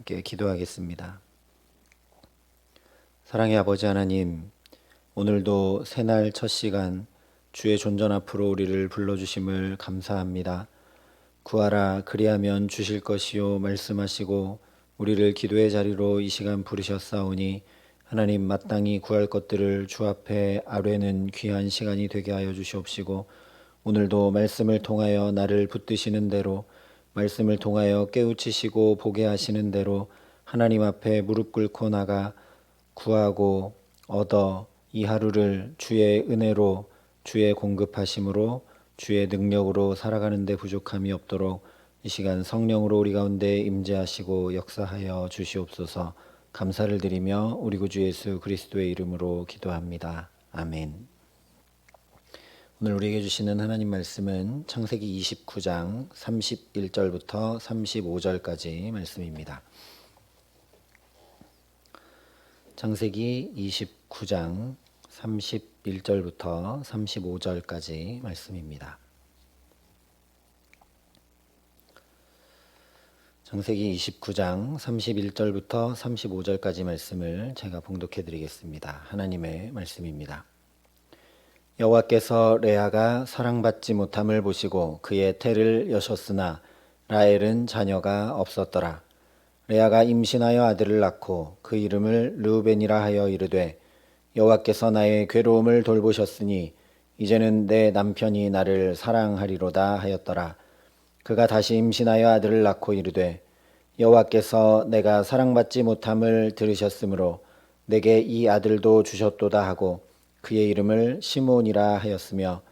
함께 기도하겠습니다. 사랑의 아버지 하나님, 오늘도 새날 첫 시간 주의 존전 앞으로 우리를 불러주심을 감사합니다. 구하라 그리하면 주실 것이요 말씀하시고 우리를 기도의 자리로 이 시간 부르셨사오니 하나님 마땅히 구할 것들을 주 앞에 아뢰는 귀한 시간이 되게 하여 주시옵시고 오늘도 말씀을 통하여 나를 붙드시는 대로 말씀을 통하여 깨우치시고 보게 하시는 대로 하나님 앞에 무릎 꿇고 나가 구하고 얻어 이 하루를 주의 은혜로 주의 공급하심으로 주의 능력으로 살아가는 데 부족함이 없도록 이 시간 성령으로 우리 가운데 임재하시고 역사하여 주시옵소서 감사를 드리며 우리 구주 예수 그리스도의 이름으로 기도합니다. 아멘. 오늘 우리에게 주시는 하나님 말씀은 창세기 29장 31절부터 35절까지 말씀입니다. 창세기 29장 31절부터 35절까지 말씀입니다. 창세기 29장 31절부터 35절까지 말씀을 제가 봉독해 드리겠습니다. 하나님의 말씀입니다. 여호와께서 레아가 사랑받지 못함을 보시고 그의 태를 여셨으나 라헬은 자녀가 없었더라. 레아가 임신하여 아들을 낳고 그 이름을 르우벤이라 하여 이르되 여호와께서 나의 괴로움을 돌보셨으니 이제는 내 남편이 나를 사랑하리로다 하였더라. 그가 다시 임신하여 아들을 낳고 이르되 여호와께서 내가 사랑받지 못함을 들으셨으므로 내게 이 아들도 주셨도다 하고 그의 이름을 시몬이라 하였으며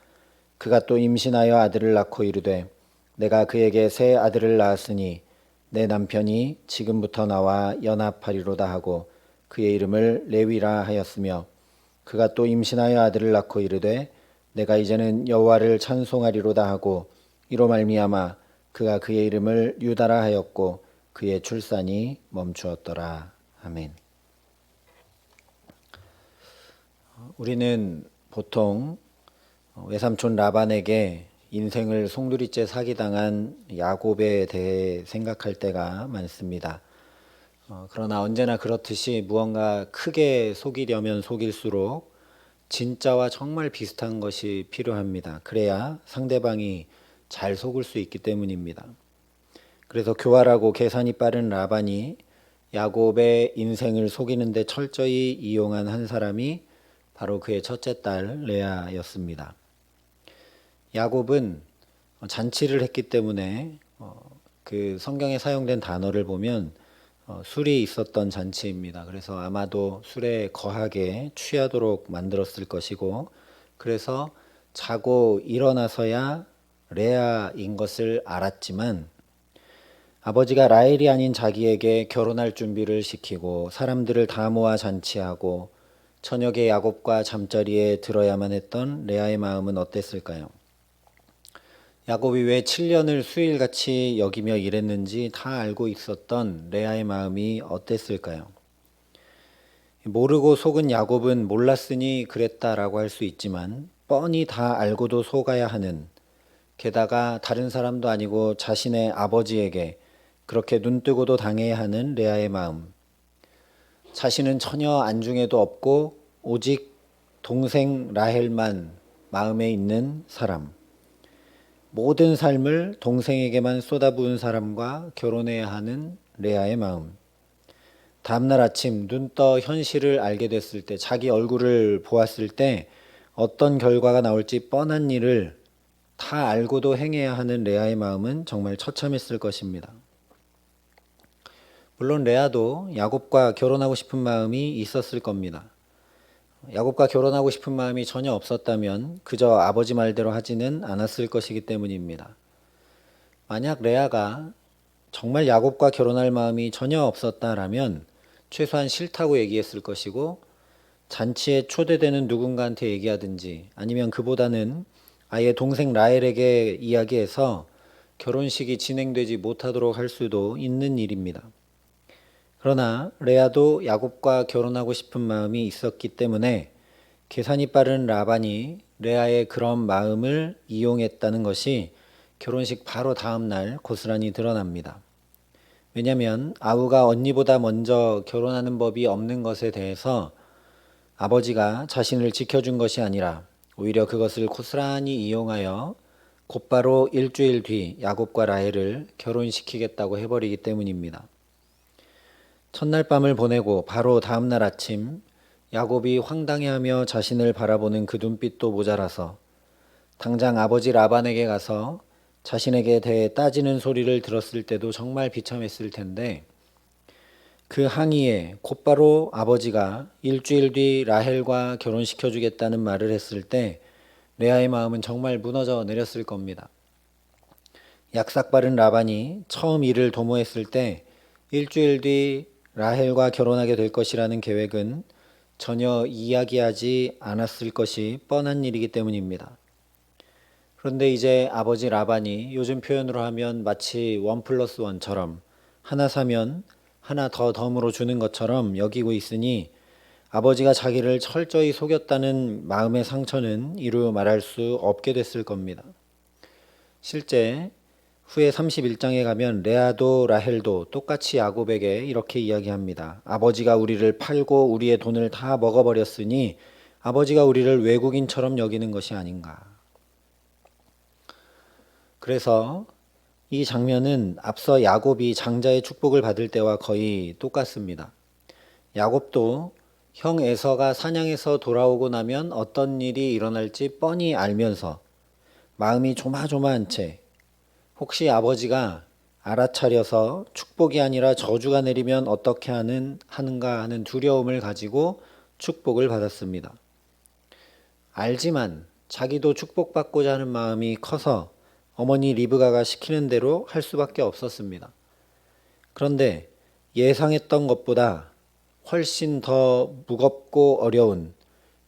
그가 또 임신하여 아들을 낳고 이르되 내가 그에게 새 아들을 낳았으니 내 남편이 지금부터 나와 연합하리로다 하고 그의 이름을 레위라 하였으며 그가 또 임신하여 아들을 낳고 이르되 내가 이제는 여호와를 찬송하리로다 하고 이로 말미암아 그가 그의 이름을 유다라 하였고 그의 출산이 멈추었더라 아멘. 우리는 보통 외삼촌 라반에게 인생을 송두리째 사기당한 야곱에 대해 생각할 때가 많습니다. 어, 그러나 언제나 그렇듯이 무언가 크게 속이려면 속일수록 진짜와 정말 비슷한 것이 필요합니다. 그래야 상대방이 잘 속을 수 있기 때문입니다. 그래서 교활하고 계산이 빠른 라반이 야곱의 인생을 속이는데 철저히 이용한 한 사람이 바로 그의 첫째 딸 레아였습니다. 야곱은 잔치를 했기 때문에 어, 그 성경에 사용된 단어를 보면 어, 술이 있었던 잔치입니다. 그래서 아마도 술에 거하게 취하도록 만들었을 것이고, 그래서 자고 일어나서야 레아인 것을 알았지만, 아버지가 라헬이 아닌 자기에게 결혼할 준비를 시키고, 사람들을 다 모아 잔치하고, 저녁에 야곱과 잠자리에 들어야만 했던 레아의 마음은 어땠을까요? 야곱이 왜 7년을 수일같이 여기며 일했는지 다 알고 있었던 레아의 마음이 어땠을까요? 모르고 속은 야곱은 몰랐으니 그랬다라고 할 수 있지만 뻔히 다 알고도 속아야 하는 게다가 다른 사람도 아니고 자신의 아버지에게 그렇게 눈 뜨고도 당해야 하는 레아의 마음. 자신은 전혀 안중에도 없고 오직 동생 라헬만 마음에 있는 사람. 모든 삶을 동생에게만 쏟아부은 사람과 결혼해야 하는 레아의 마음. 다음날 아침 눈떠 현실을 알게 됐을 때 자기 얼굴을 보았을 때 어떤 결과가 나올지 뻔한 일을 다 알고도 행해야 하는 레아의 마음은 정말 처참했을 것입니다. 물론 레아도 야곱과 결혼하고 싶은 마음이 있었을 겁니다. 야곱과 결혼하고 싶은 마음이 전혀 없었다면 그저 아버지 말대로 하지는 않았을 것이기 때문입니다. 만약 레아가 정말 야곱과 결혼할 마음이 전혀 없었다라면 최소한 싫다고 얘기했을 것이고 잔치에 초대되는 누군가한테 얘기하든지 아니면 그보다는 아예 동생 라헬에게 이야기해서 결혼식이 진행되지 못하도록 할 수도 있는 일입니다. 그러나 레아도 야곱과 결혼하고 싶은 마음이 있었기 때문에 계산이 빠른 라반이 레아의 그런 마음을 이용했다는 것이 결혼식 바로 다음 날 고스란히 드러납니다. 왜냐면 아우가 언니보다 먼저 결혼하는 법이 없는 것에 대해서 아버지가 자신을 지켜준 것이 아니라 오히려 그것을 고스란히 이용하여 곧바로 일주일 뒤 야곱과 라헬을 결혼시키겠다고 해버리기 때문입니다. 첫날 밤을 보내고 바로 다음날 아침 야곱이 황당해하며 자신을 바라보는 그 눈빛도 모자라서 당장 아버지 라반에게 가서 자신에게 대해 따지는 소리를 들었을 때도 정말 비참했을 텐데 그 항의에 곧바로 아버지가 일주일 뒤 라헬과 결혼시켜 주겠다는 말을 했을 때 레아의 마음은 정말 무너져 내렸을 겁니다. 약삭빠른 라반이 처음 이를 도모했을 때 일주일 뒤 라헬과 결혼하게 될 것이라는 계획은 전혀 이야기하지 않았을 것이 뻔한 일이기 때문입니다. 그런데 이제 아버지 라반이 요즘 표현으로 하면 마치 원 플러스 원처럼 하나 사면 하나 더 덤으로 주는 것처럼 여기고 있으니 아버지가 자기를 철저히 속였다는 마음의 상처는 이루 말할 수 없게 됐을 겁니다. 실제 후에 31장에 가면 레아도 라헬도 똑같이 야곱에게 이렇게 이야기합니다. 아버지가 우리를 팔고 우리의 돈을 다 먹어버렸으니 아버지가 우리를 외국인처럼 여기는 것이 아닌가. 그래서 이 장면은 앞서 야곱이 장자의 축복을 받을 때와 거의 똑같습니다. 야곱도 형 에서가 사냥에서 돌아오고 나면 어떤 일이 일어날지 뻔히 알면서 마음이 조마조마한 채 혹시 아버지가 알아차려서 축복이 아니라 저주가 내리면 어떻게 하는 하는가 하는 두려움을 가지고 축복을 받았습니다. 알지만 자기도 축복받고자 하는 마음이 커서 어머니 리브가가 시키는 대로 할 수밖에 없었습니다. 그런데 예상했던 것보다 훨씬 더 무겁고 어려운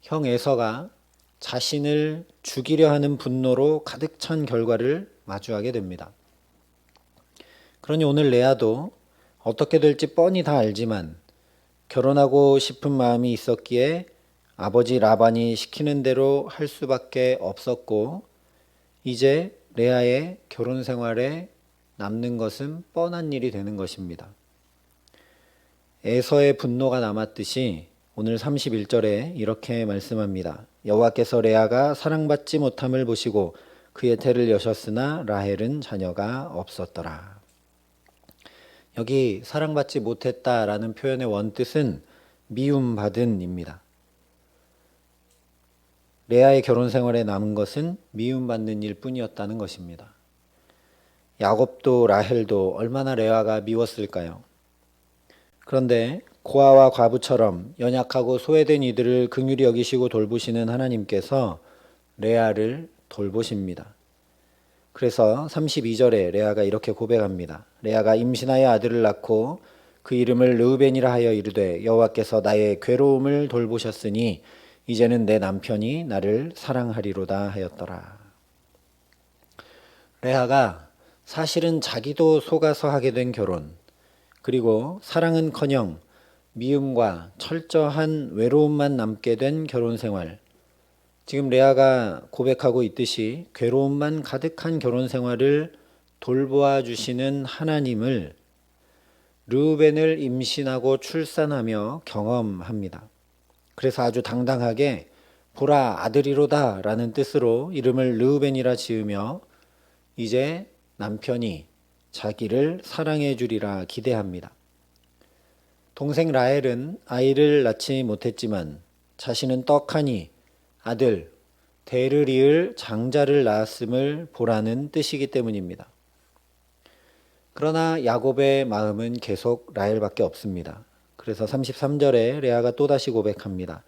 형 에서가 자신을 죽이려 하는 분노로 가득 찬 결과를 마주하게 됩니다. 그러니 오늘 레아도 어떻게 될지 뻔히 다 알지만 결혼하고 싶은 마음이 있었기에 아버지 라반이 시키는 대로 할 수밖에 없었고 이제 레아의 결혼 생활에 남는 것은 뻔한 일이 되는 것입니다. 에서의 분노가 남았듯이 오늘 31절에 이렇게 말씀합니다. 여호와께서 레아가 사랑받지 못함을 보시고 그의 태를 여셨으나 라헬은 자녀가 없었더라. 여기 사랑받지 못했다라는 표현의 원뜻은 미움받은입니다. 레아의 결혼 생활에 남은 것은 미움받는 일 뿐이었다는 것입니다. 야곱도 라헬도 얼마나 레아가 미웠을까요? 그런데 고아와 과부처럼 연약하고 소외된 이들을 긍휼히 여기시고 돌보시는 하나님께서 레아를 돌보십니다. 그래서 32절에 레아가 이렇게 고백합니다. 레아가 임신하여 아들을 낳고 그 이름을 르우벤이라 하여 이르되 여호와께서 나의 괴로움을 돌보셨으니 이제는 내 남편이 나를 사랑하리로다 하였더라. 레아가 사실은 자기도 속아서 하게 된 결혼, 그리고 사랑은커녕 미움과 철저한 외로움만 남게 된 결혼 생활. 지금 레아가 고백하고 있듯이 괴로움만 가득한 결혼 생활을 돌보아 주시는 하나님을 르우벤을 임신하고 출산하며 경험합니다. 그래서 아주 당당하게 보라 아들이로다 라는 뜻으로 이름을 르우벤이라 지으며 이제 남편이 자기를 사랑해 주리라 기대합니다. 동생 라헬은 아이를 낳지 못했지만 자신은 떡하니 아들 대를 이을 장자를 낳았음을 보라는 뜻이기 때문입니다. 그러나 야곱의 마음은 계속 라헬밖에 없습니다. 그래서 33절에 레아가 또다시 고백합니다.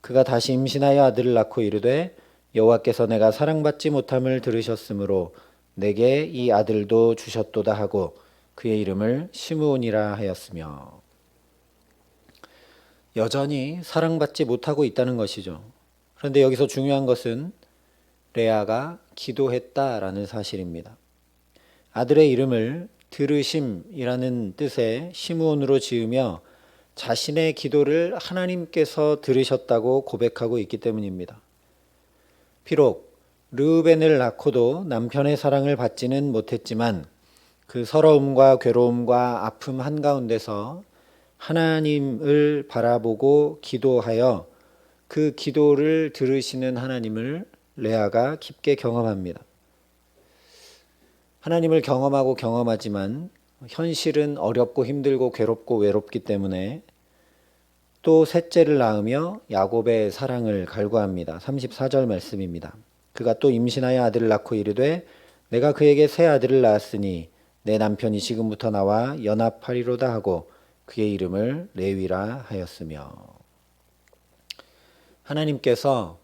그가 다시 임신하여 아들을 낳고 이르되 여호와께서 내가 사랑받지 못함을 들으셨으므로 내게 이 아들도 주셨도다 하고 그의 이름을 시므온이라 하였으며 여전히 사랑받지 못하고 있다는 것이죠. 그런데 여기서 중요한 것은 레아가 기도했다라는 사실입니다. 아들의 이름을 들으심이라는 뜻의 시므온으로 지으며 자신의 기도를 하나님께서 들으셨다고 고백하고 있기 때문입니다. 비록 르우벤을 낳고도 남편의 사랑을 받지는 못했지만 그 서러움과 괴로움과 아픔 한가운데서 하나님을 바라보고 기도하여 그 기도를 들으시는 하나님을 레아가 깊게 경험합니다. 하나님을 경험하고 경험하지만 현실은 어렵고 힘들고 괴롭고 외롭기 때문에 또 셋째를 낳으며 야곱의 사랑을 갈구합니다. 34절 말씀입니다. 그가 또 임신하여 아들을 낳고 이르되 내가 그에게 새 아들을 낳았으니 내 남편이 지금부터 나와 연합하리로다 하고 그의 이름을 레위라 하였으며 하나님께서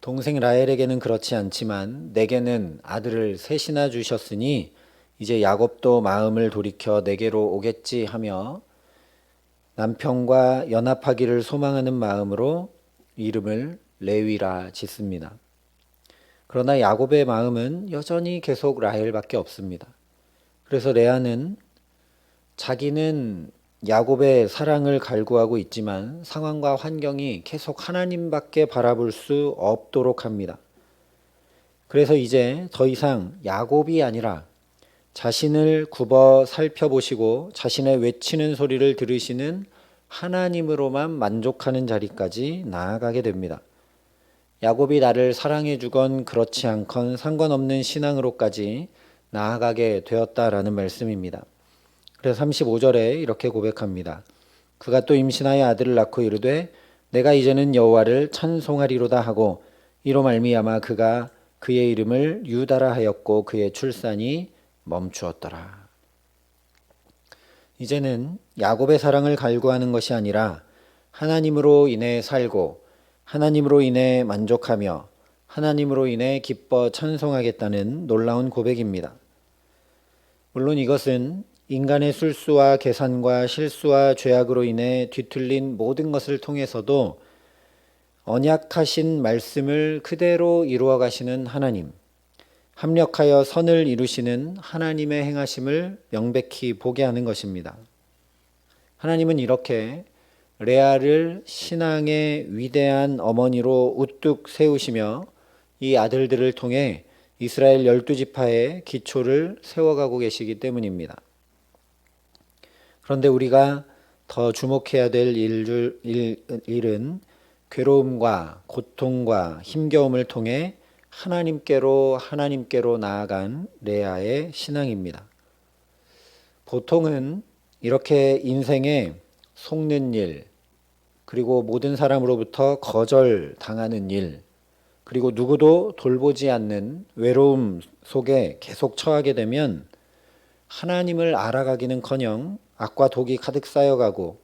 동생 라헬에게는 그렇지 않지만 내게는 아들을 셋이나 주셨으니 이제 야곱도 마음을 돌이켜 내게로 오겠지 하며 남편과 연합하기를 소망하는 마음으로 이름을 레위라 짓습니다. 그러나 야곱의 마음은 여전히 계속 라헬밖에 없습니다. 그래서 레아는 자기는 야곱의 사랑을 갈구하고 있지만 상황과 환경이 계속 하나님밖에 바라볼 수 없도록 합니다. 그래서 이제 더 이상 야곱이 아니라 자신을 굽어 살펴보시고 자신의 외치는 소리를 들으시는 하나님으로만 만족하는 자리까지 나아가게 됩니다. 야곱이 나를 사랑해 주건 그렇지 않건 상관없는 신앙으로까지 나아가게 되었다라는 말씀입니다. 그래서 35절에 이렇게 고백합니다. 그가 또 임신하여 아들을 낳고 이르되 내가 이제는 여호와를 찬송하리로다 하고 이로 말미암아 그가 그의 이름을 유다라 하였고 그의 출산이 멈추었더라. 이제는 야곱의 사랑을 갈구하는 것이 아니라 하나님으로 인해 살고 하나님으로 인해 만족하며 하나님으로 인해 기뻐 찬송하겠다는 놀라운 고백입니다. 물론 이것은 인간의 술수와 계산과 실수와 죄악으로 인해 뒤틀린 모든 것을 통해서도 언약하신 말씀을 그대로 이루어 가시는 하나님, 합력하여 선을 이루시는 하나님의 행하심을 명백히 보게 하는 것입니다. 하나님은 이렇게 레아를 신앙의 위대한 어머니로 우뚝 세우시며 이 아들들을 통해 이스라엘 열두 지파의 기초를 세워가고 계시기 때문입니다. 그런데 우리가 더 주목해야 될 일, 일, 일은 괴로움과 고통과 힘겨움을 통해 하나님께로 하나님께로 나아간 레아의 신앙입니다. 보통은 이렇게 인생에 속는 일, 그리고 모든 사람으로부터 거절 당하는 일, 그리고 누구도 돌보지 않는 외로움 속에 계속 처하게 되면 하나님을 알아가기는 커녕 악과 독이 가득 쌓여가고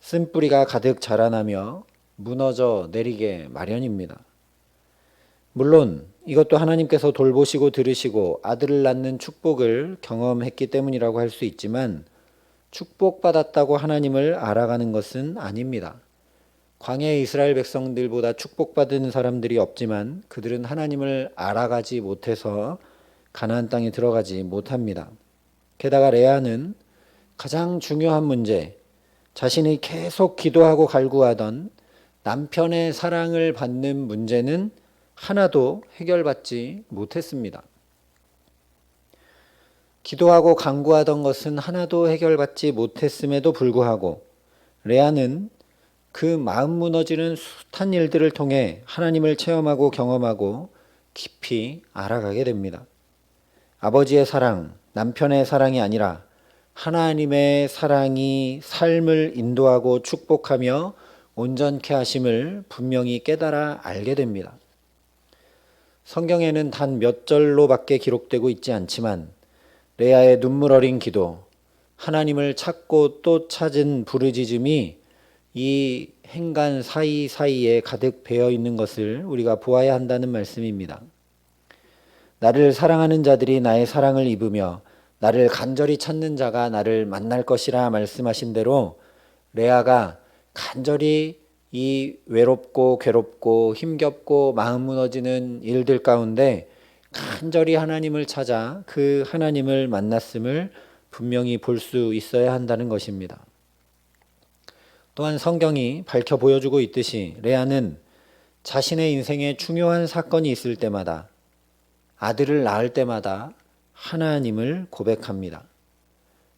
쓴 뿌리가 가득 자라나며 무너져 내리게 마련입니다. 물론 이것도 하나님께서 돌보시고 들으시고 아들을 낳는 축복을 경험했기 때문이라고 할 수 있지만 축복받았다고 하나님을 알아가는 것은 아닙니다. 광야의 이스라엘 백성들보다 축복받은 사람들이 없지만 그들은 하나님을 알아가지 못해서 가나안 땅에 들어가지 못합니다. 게다가 레아는 가장 중요한 문제, 자신이 계속 기도하고 갈구하던 남편의 사랑을 받는 문제는 하나도 해결받지 못했습니다. 기도하고 간구하던 것은 하나도 해결받지 못했음에도 불구하고 레아는 그 마음 무너지는 숱한 일들을 통해 하나님을 체험하고 경험하고 깊이 알아가게 됩니다. 아버지의 사랑, 남편의 사랑이 아니라 하나님의 사랑이 삶을 인도하고 축복하며 온전케 하심을 분명히 깨달아 알게 됩니다. 성경에는 단 몇 절로밖에 기록되고 있지 않지만 레아의 눈물 어린 기도, 하나님을 찾고 또 찾은 부르짖음이 이 행간 사이사이에 가득 배어 있는 것을 우리가 보아야 한다는 말씀입니다. 나를 사랑하는 자들이 나의 사랑을 입으며 나를 간절히 찾는 자가 나를 만날 것이라 말씀하신 대로 레아가 간절히 이 외롭고 괴롭고 힘겹고 마음 무너지는 일들 가운데 간절히 하나님을 찾아 그 하나님을 만났음을 분명히 볼 수 있어야 한다는 것입니다. 또한 성경이 밝혀 보여주고 있듯이 레아는 자신의 인생에 중요한 사건이 있을 때마다 아들을 낳을 때마다 하나님을 고백합니다.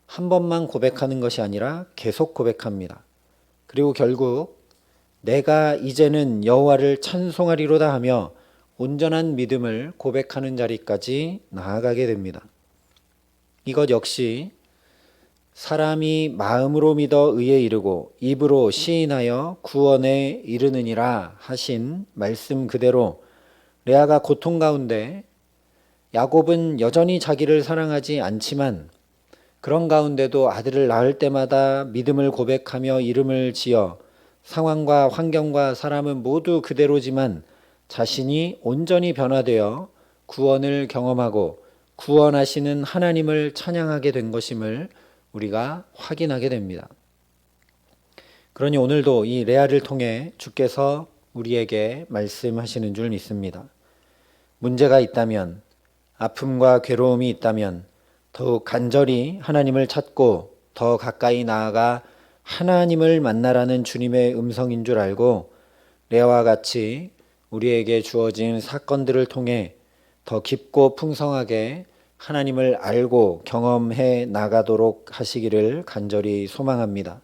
한 번만 고백하는 것이 아니라 계속 고백합니다. 그리고 결국 내가 이제는 여호와를 찬송하리로다 하며 온전한 믿음을 고백하는 자리까지 나아가게 됩니다. 이것 역시 사람이 마음으로 믿어 의에 이르고 입으로 시인하여 구원에 이르느니라 하신 말씀 그대로 레아가 고통 가운데 야곱은 여전히 자기를 사랑하지 않지만 그런 가운데도 아들을 낳을 때마다 믿음을 고백하며 이름을 지어 상황과 환경과 사람은 모두 그대로지만 자신이 온전히 변화되어 구원을 경험하고 구원하시는 하나님을 찬양하게 된 것임을 우리가 확인하게 됩니다. 그러니 오늘도 이 레아를 통해 주께서 우리에게 말씀하시는 줄 믿습니다. 문제가 있다면, 아픔과 괴로움이 있다면, 더욱 간절히 하나님을 찾고 더 가까이 나아가 하나님을 만나라는 주님의 음성인 줄 알고 레아와 같이 우리에게 주어진 사건들을 통해 더 깊고 풍성하게 하나님을 알고 경험해 나가도록 하시기를 간절히 소망합니다.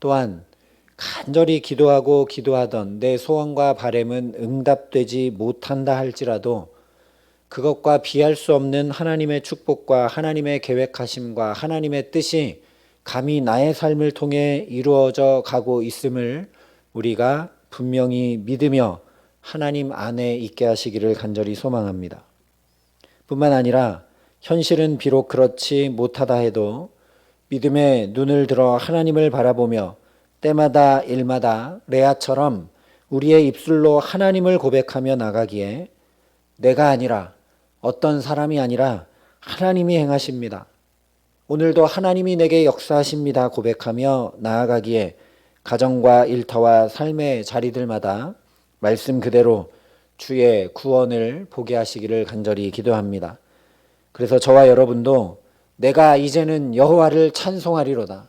또한 간절히 기도하고 기도하던 내 소원과 바램은 응답되지 못한다 할지라도 그것과 비할 수 없는 하나님의 축복과 하나님의 계획하심과 하나님의 뜻이 감히 나의 삶을 통해 이루어져 가고 있음을 우리가 분명히 믿으며 하나님 안에 있게 하시기를 간절히 소망합니다. 뿐만 아니라 현실은 비록 그렇지 못하다 해도 믿음의 눈을 들어 하나님을 바라보며 때마다 일마다 레아처럼 우리의 입술로 하나님을 고백하며 나가기에 내가 아니라 어떤 사람이 아니라 하나님이 행하십니다. 오늘도 하나님이 내게 역사하십니다. 고백하며 나아가기에 가정과 일터와 삶의 자리들마다 말씀 그대로 주의 구원을 보게 하시기를 간절히 기도합니다. 그래서 저와 여러분도 내가 이제는 여호와를 찬송하리로다.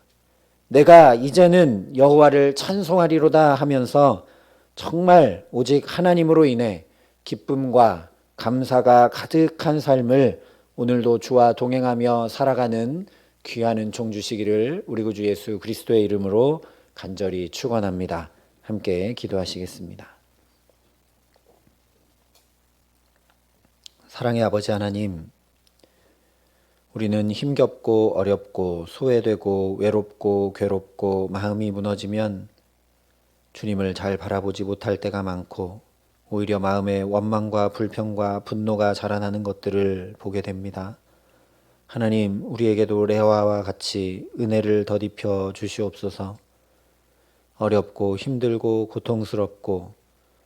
내가 이제는 여호와를 찬송하리로다 하면서 정말 오직 하나님으로 인해 기쁨과 감사가 가득한 삶을 오늘도 주와 동행하며 살아가는 귀한 은총 주시기를 우리 구주 예수 그리스도의 이름으로 간절히 축원합니다. 함께 기도하시겠습니다. 사랑의 아버지 하나님, 우리는 힘겹고 어렵고 소외되고 외롭고 괴롭고 마음이 무너지면 주님을 잘 바라보지 못할 때가 많고 오히려 마음에 원망과 불평과 분노가 자라나는 것들을 보게 됩니다. 하나님, 우리에게도 레아와 같이 은혜를 더딥혀 주시옵소서. 어렵고 힘들고 고통스럽고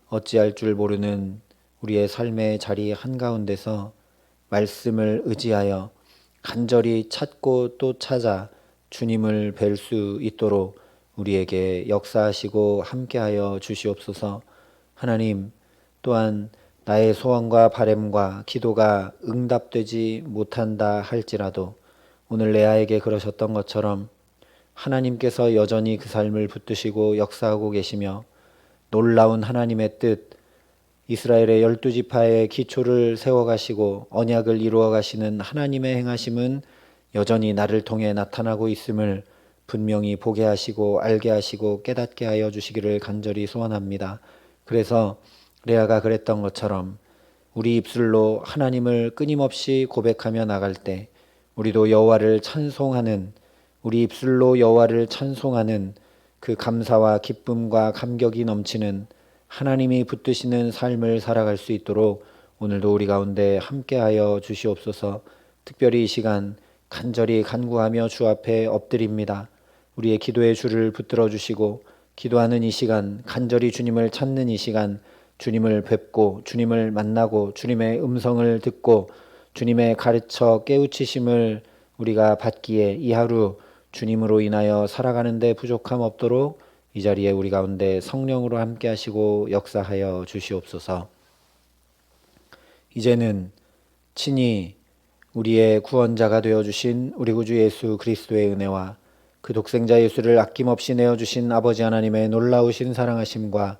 어찌할 줄 모르는 우리의 삶의 자리 한가운데서 말씀을 의지하여 간절히 찾고 또 찾아 주님을 뵐 수 있도록 우리에게 역사하시고 함께하여 주시옵소서. 하나님 또한 나의 소원과 바램과 기도가 응답되지 못한다 할지라도 오늘 레아에게 그러셨던 것처럼 하나님께서 여전히 그 삶을 붙드시고 역사하고 계시며 놀라운 하나님의 뜻 이스라엘의 열두 지파의 기초를 세워가시고 언약을 이루어가시는 하나님의 행하심은 여전히 나를 통해 나타나고 있음을 분명히 보게 하시고 알게 하시고 깨닫게 하여 주시기를 간절히 소원합니다. 그래서 레아가 그랬던 것처럼 우리 입술로 하나님을 끊임없이 고백하며 나갈 때 우리도 여호와를 찬송하는 우리 입술로 여호와를 찬송하는 그 감사와 기쁨과 감격이 넘치는 하나님이 붙드시는 삶을 살아갈 수 있도록 오늘도 우리 가운데 함께하여 주시옵소서. 특별히 이 시간 간절히 간구하며 주 앞에 엎드립니다. 우리의 기도의 줄을 붙들어 주시고 기도하는 이 시간 간절히 주님을 찾는 이 시간 주님을 뵙고 주님을 만나고 주님의 음성을 듣고 주님의 가르쳐 깨우치심을 우리가 받기에 이 하루 주님으로 인하여 살아가는데 부족함 없도록 이 자리에 우리 가운데 성령으로 함께 하시고 역사하여 주시옵소서. 이제는 친히 우리의 구원자가 되어 주신 우리 구주 예수 그리스도의 은혜와 그 독생자 예수를 아낌없이 내어 주신 아버지 하나님의 놀라우신 사랑하심과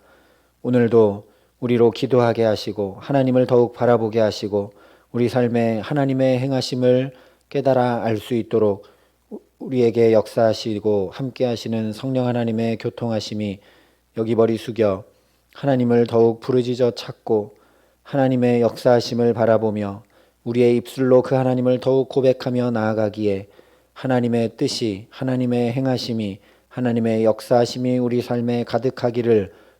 오늘도 우리로 기도하게 하시고 하나님을 더욱 바라보게 하시고 우리 삶에 하나님의 행하심을 깨달아 알 수 있도록 우리에게 역사하시고 함께 하시는 성령 하나님의 교통하심이 여기 머리 숙여 하나님을 더욱 부르짖어 찾고 하나님의 역사하심을 바라보며 우리의 입술로 그 하나님을 더욱 고백하며 나아가기에 하나님의 뜻이 하나님의 행하심이 하나님의 역사하심이 우리 삶에 가득하기를